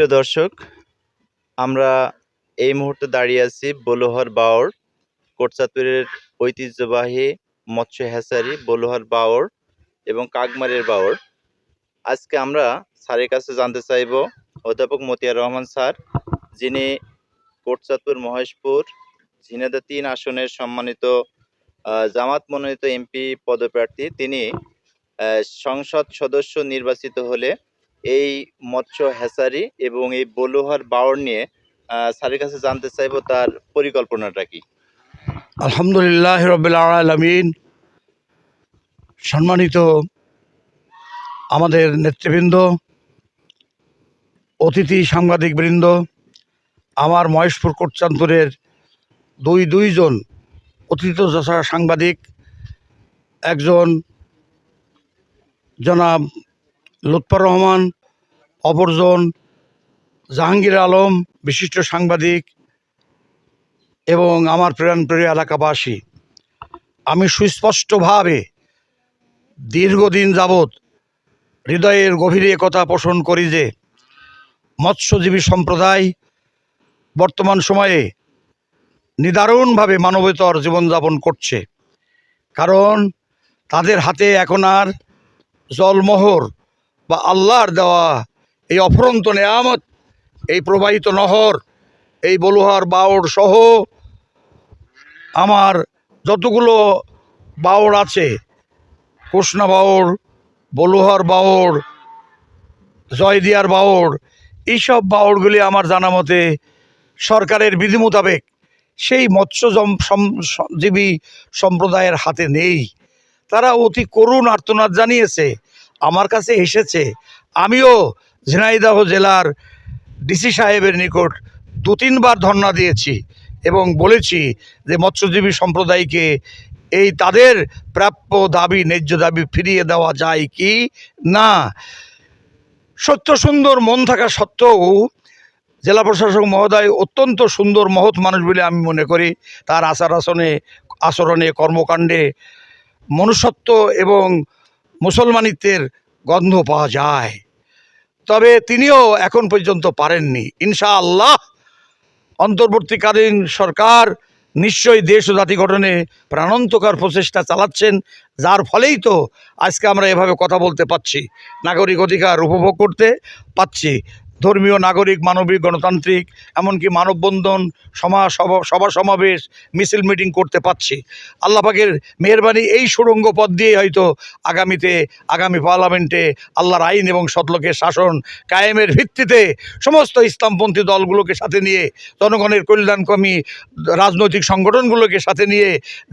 সুপ্রিয় দর্শক, আমরা এই মুহূর্তে দাঁড়িয়ে আছি বলোহার বাওর, কোটচাতুরের ঐতিহ্যবাহী মৎস্য হ্যাচারি বলোহার বাওর এবং কাকমারের বাওর। আজকে আমরা স্যারের কাছে জানতে চাইব, অধ্যাপক মতিয়ার রহমান স্যার, যিনি কোটচাতুর মহেশপুর ঝিনাদা তিন আসনের সম্মানিত জামাত মনোনীত এমপি পদপ্রার্থী। তিনি সংসদ সদস্য নির্বাচিত হলে এই মৎস্য হ্যাচারি এবং এই বলুহার বাওর নিয়ে স্যারের কাছে জানতে চাইব তার পরিকল্পনাটা কি? আলহামদুলিল্লাহ রবিল আলমিন। সম্মানিত আমাদের নেতৃবৃন্দ, অতিথি সাংবাদিকবৃন্দ, আমার মহেশপুর কোটচাঁদপুরের দুই দুইজন অতিথি সাংবাদিক, একজন জনাব লুৎফর রহমান, অপরজন জাহাঙ্গীর আলম, বিশিষ্ট সাংবাদিক এবং আমার প্রাণপ্রিয় এলাকাবাসী। আমি সুস্পষ্টভাবে দীর্ঘদিন যাবৎ হৃদয়ের গভীরে কথা পোষণ করি যে, মৎস্যজীবী সম্প্রদায় বর্তমান সময়ে নিদারুণভাবে মানবতর জীবনযাপন করছে। কারণ তাদের হাতে এখন আর জলমোহর বা আল্লাহর দেওয়া এই অফরন্ত নেয়ামত, এই প্রবাহিত নহর, এই বলুহার বাওড় সহ আমার যতগুলো বাওড় আছে, কৃষ্ণা বাওড় বলুহার বাওড় জয়দিয়ার বাওড় এইসব বাওড়গুলি আমার জানা মতে সরকারের বিধি মোতাবেক সেই মৎস্য জীবী সম্প্রদায়ের হাতে নেই। তারা অতি করুণ আর্তনাদ জানিয়েছে আমার কাছে এসেছে। আমিও ঝিনাইদহ জেলার ডিসি সাহেবের নিকট দু তিনবার ধর্ণা দিয়েছি এবং বলেছি যে মৎস্যজীবী সম্প্রদায়কে এই তাদের প্রাপ্য দাবি, ন্যায্য দাবি ফিরিয়ে দেওয়া যায় কি না? সত্য সুন্দর মন থাকা সত্ত্বেও জেলা প্রশাসক মহোদয় অত্যন্ত সুন্দর মহৎ মানুষ বলে আমি মনে করি। তার আচার আসনে আচরণে, কর্মকাণ্ডে মনুষ্যত্ব এবং মুসলমানিত্বের গন্ধ পাওয়া যায়। তবে তিনিও এখন পর্যন্ত পারেননি। ইনশা আল্লাহ অন্তর্বর্তীকালীন সরকার নিশ্চয়ই দেশ ও জাতি গঠনে প্রাণান্তকর প্রচেষ্টা চালাচ্ছেন। যার ফলেই তো আজকে আমরা এভাবে কথা বলতে পাচ্ছি। নাগরিক অধিকার উপভোগ করতে পাচ্ছি। ধর্মীয়, নাগরিক, মানবিক, গণতান্ত্রিক, এমনকি মানববন্ধন সমা সভা সমাবেশ, মিছিল, মিটিং করতে পাচ্ছি আল্লাহ পাকের মেহরবানি এই সুড়ঙ্গ পথ দিয়ে হয়তো আগামীতে, আগামী পার্লামেন্টে আল্লাহর আইন এবং সতলোকের শাসন কায়েমের ভিত্তিতে সমস্ত ইসলামপন্থী দলগুলোকে সাথে নিয়ে, জনগণের কল্যাণকর্মী রাজনৈতিক সংগঠনগুলোকে সাথে নিয়ে,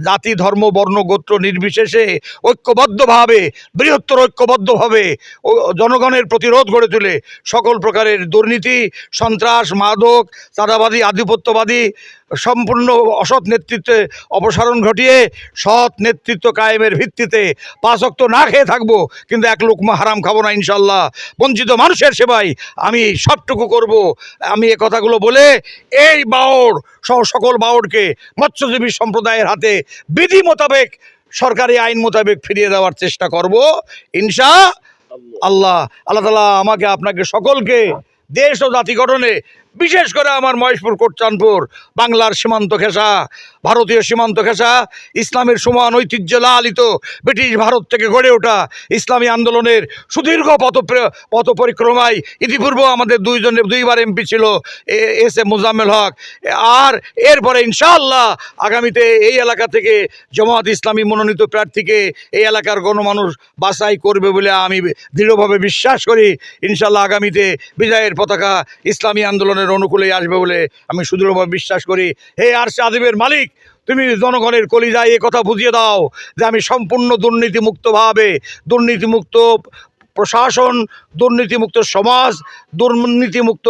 জাতি, ধর্ম, বর্ণ, গোত্র নির্বিশেষে ঐক্যবদ্ধভাবে, বৃহত্তর ঐক্যবদ্ধভাবে জনগণের প্রতিরোধ গড়ে তুলে সকল প্রকারের দুর্নীতি, সন্ত্রাস, মাদক চাঁদাবাদী আধিপত্যবাদী সম্পূর্ণ অসৎ নেতৃত্বে অপসারণ ঘটিয়ে সৎ নেতৃত্ব কায়েমের ভিত্তিতে পাঁচ অক্ত না খেয়ে থাকব, কিন্তু এক লোকমা হারাম খাব না ইনশাল্লাহ বঞ্চিত মানুষের সেবায় আমি সবটুকু করব। আমি এ কথাগুলো বলে এই বাওড় সহ সকল বাওড়কে মৎস্যজীবী সম্প্রদায়ের হাতে বিধি মোতাবেক, সরকারি আইন মোতাবেক ফিরিয়ে দেওয়ার চেষ্টা করব। ইনশা আল্লাহ। আল্লাহ তালা আমাকে আপনাকে সকলকে দেশ ও জাতি গঠনে বিশেষ করে আমার মহেশপুর কোটচানপুর বাংলার সীমান্ত ঘেঁষা, ভারতীয় সীমান্ত ঘেঁষা, ইসলামের সমান ঐতিহ্য লালিত ব্রিটিশ ভারত থেকে গড়ে ওঠা ইসলামী আন্দোলনের সুদীর্ঘ পথ পথ পরিক্রমায় ইতিপূর্বে আমাদের দুইজনে দুইবার এমপি ছিল এস এ মুজাম্মেল হক। আর এরপরে ইনশাআল্লাহ আগামীতে এই এলাকা থেকে জমাত ইসলামী মনোনীত প্রার্থীকে এই এলাকার গণমানুষ বাছাই করবে বলে আমি দৃঢ়ভাবে বিশ্বাস করি। ইনশাল্লাহ আগামীতে বিজয়ের পতাকা ইসলামী আন্দোলনের অনুকূলে আসবে বলে আমি সুদৃঢ়ভাবে বিশ্বাস করি। হে আর আদিবের মালিক, তুমি জনগণের কলিজায় এ কথা বুঝিয়ে দাও যে আমি সম্পূর্ণ দুর্নীতিমুক্তভাবে, দুর্নীতিমুক্ত প্রশাসন, দুর্নীতিমুক্ত সমাজ, দুর্নীতিমুক্ত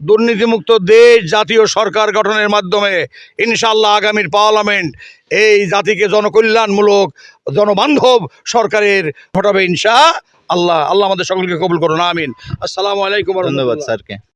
দুর্নীতিমুক্ত দেশ, জাতীয় সরকার গঠনের মাধ্যমে ইনশাল্লাহ আগামীর পার্লামেন্ট এই জাতিকে জনকল্যাণমূলক, জনবান্ধব সরকারের ঘটাবে ইনশা আল্লাহ। আল্লাহ আমাদের সকলকে কবুল করুন, আমিন। আসসালামু আলাইকুম ধন্যবাদ স্যারকে।